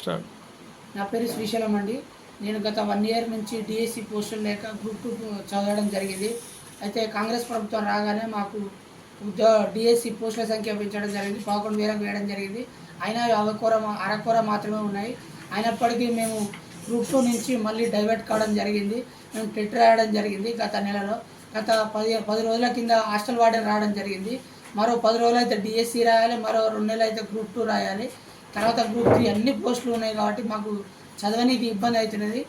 Start. నా పేరు శ్రీశైలం అండి. నేను గత వన్ ఇయర్ నుంచి డిఎస్సి పోస్టులు లేక గ్రూప్ టూ చదవడం జరిగింది. అయితే కాంగ్రెస్ ప్రభుత్వం రాగానే మాకు ఉద్యోగ డిఎస్సి పోస్టుల సంఖ్య పెంచడం జరిగింది. పదకొండు వేలకు వేయడం జరిగింది. అయినా అరకొర అరకూర మాత్రమే ఉన్నాయి. అయినప్పటికీ మేము గ్రూప్ టూ నుంచి మళ్ళీ డైవర్ట్ కావడం జరిగింది. మేము టెట్ రాయడం జరిగింది గత నెలలో. గత పది పది రోజుల కింద హాస్టల్ వార్డెన్ రావడం జరిగింది. మరో పది రోజులు అయితే డిఎస్సి రాయాలి. మరో రెండు నెలలు అయితే గ్రూప్ టూ రాయాలి. తర్వాత గ్రూప్ త్రీ అన్ని పోస్టులు ఉన్నాయి కాబట్టి మాకు చదవనీకి ఇబ్బంది అవుతున్నది.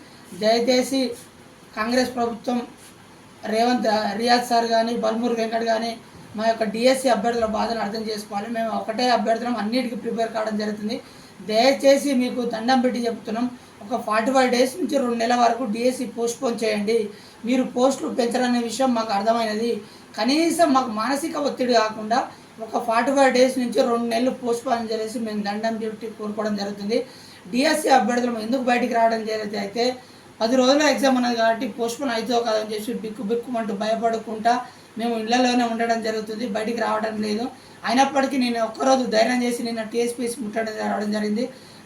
దయచేసి కాంగ్రెస్ ప్రభుత్వం రేవంత్ రియాజ్ సార్ కానీ బల్మూర్ వెంకట్ కానీ మా యొక్క డిఎస్సి అభ్యర్థుల బాధను అర్థం చేసుకోవాలి. మేము ఒకటే అభ్యర్థులం అన్నిటికీ ప్రిపేర్ కావడం జరుగుతుంది. దయచేసి మీకు దండం పెట్టి చెప్తున్నాం. ఒక ఫార్టీ ఫైవ్ డేస్ నుంచి రెండు నెలల వరకు డిఎస్సి పోస్ట్పోన్ చేయండి. మీరు పోస్టులు పెంచరనే విషయం మాకు అర్థమైనది. కనీసం మాకు మానసిక ఒత్తిడి కాకుండా ఒక ఫార్టీ ఫైవ్ డేస్ నుంచి రెండు నెలలు పోస్ట్ పోన్ చేసి మేము దండం చుట్టి కోరుకోవడం జరుగుతుంది. డిఎస్సి అభ్యర్థులు ఎందుకు బయటికి రావడం జరిగింది అయితే పది రోజుల ఎగ్జామ్ ఉన్నది కాబట్టి పోస్ట్పోన్ అవుతుందో కాదని చెప్పి బిక్కు బిక్కుమంటూ భయపడకుండా మేము ఇళ్ళలోనే ఉండడం జరుగుతుంది. బయటికి రావడం లేదు. అయినప్పటికీ నేను ఒక్కరోజు ధైర్యం చేసి నిన్న టీఎస్పీఎస్ ముట్టడం రావడం జరిగింది.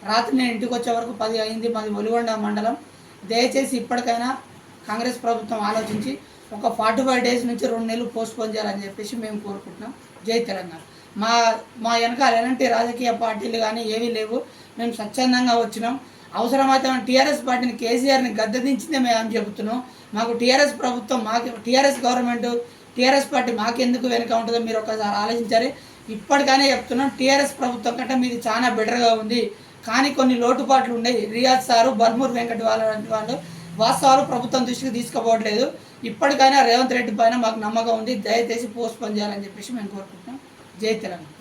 రాత్రి నేను ఇంటికి వచ్చే వరకు పది అయింది. మాది ఒలిగొండ మండలం. దయచేసి ఇప్పటికైనా కాంగ్రెస్ ప్రభుత్వం ఆలోచించి ఒక ఫార్టీ ఫైవ్ డేస్ నుంచి రెండు నెలలు పోస్ట్పోన్ చేయాలని చెప్పేసి మేము కోరుకుంటున్నాం. జై తెలంగాణ. మా మా వెనకాల ఎలాంటి రాజకీయ పార్టీలు కానీ ఏవీ లేవు. మేము స్వచ్ఛందంగా వచ్చినాం. అవసరమైతే మనం టీఆర్ఎస్ పార్టీని కేసీఆర్ని గద్దెదించిందే మేము చెబుతున్నాం. మాకు టీఆర్ఎస్ ప్రభుత్వం మాకు టీఆర్ఎస్ గవర్నమెంట్ టీఆర్ఎస్ పార్టీ మాకెందుకు వెనుక ఉంటుందో మీరు ఒకసారి ఆలోచించాలి. ఇప్పటికైనా చెప్తున్నాం టీఆర్ఎస్ ప్రభుత్వం కంటే మీది చాలా బెటర్గా ఉంది. కానీ కొన్ని లోటుపాట్లు ఉన్నాయి. రియాజ్ సారు బర్మూర్ వెంకట వాళ్ళ వాళ్ళు వాస్తవాలు ప్రభుత్వం దృష్టికి తీసుకుపోవట్లేదు ఇప్పటికైనా రేవంత్ రెడ్డి పైన మాకు నమ్మకం ఉంది. దయచేసి పోస్ట్ పని చేయాలని చెప్పేసి మేము కోరుకుంటున్నాం. జై తెలంగాణ.